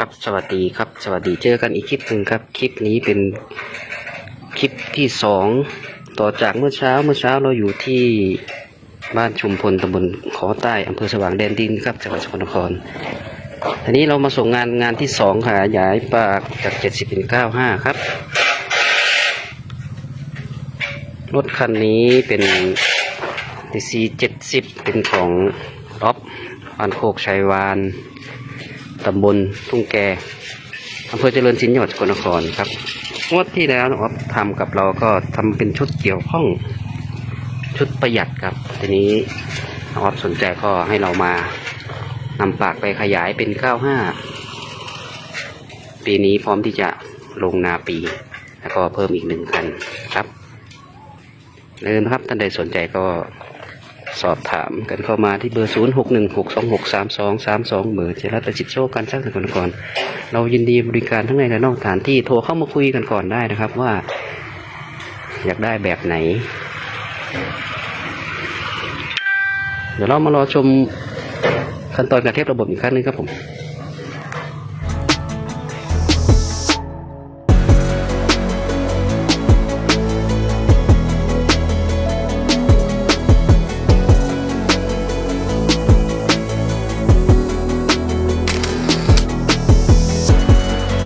ครับสวัสดีครับ สวัสดีเจอกันอีกคลิปหนึ่งครับ คลิปนี้เป็นคลิปที่สองต่อจากเมื่อเช้าเมื่อเช้าเราอยู่ที่บ้านชุมพลตำบลขอใต้อำเภอสว่างแดนดินครับจังหวัดสกลนครทีนี้เรามาส่งงานงานที่สองขยายปากจากเจ็ดสิบเป็นเก้าห้าครับ รถคันนี้เป็น DC 70เป็นของท็อปอันโคกชัยวาน ตำบลทุ่งแกอำเภอเจริญสินจังหวัดสกลนครครับงวดที่แล้วนะครับทำกับเราก็ทำเป็นชุดเกี่ยวข้องชุดประหยัดครับ ทีนี้ออฟสนใจก็ให้เรามานำปากไปขยายเป็น 95 ปีนี้พร้อมที่จะลงนาปี แล้วก็เพิ่มอีกหนึ่งคันครับเริ่มนะครับท่านใดสนใจก็ สอบถามกันเข้ามาที่เบอร์ 0 6 1 6 2 6 3 2 3 2เบอร์เจริญประสิทธิ์โชคกันสักหนึ่งคนกลนเรายินดีบริการทั้งในและนอกสถานที่โทรเข้ามาคุยกันก่อนได้นะครับว่า อยากได้แบบไหน เดี๋ยวเรามารอชมขั้นตอนการเทียบระบบอีกครั้งหนึงครับผม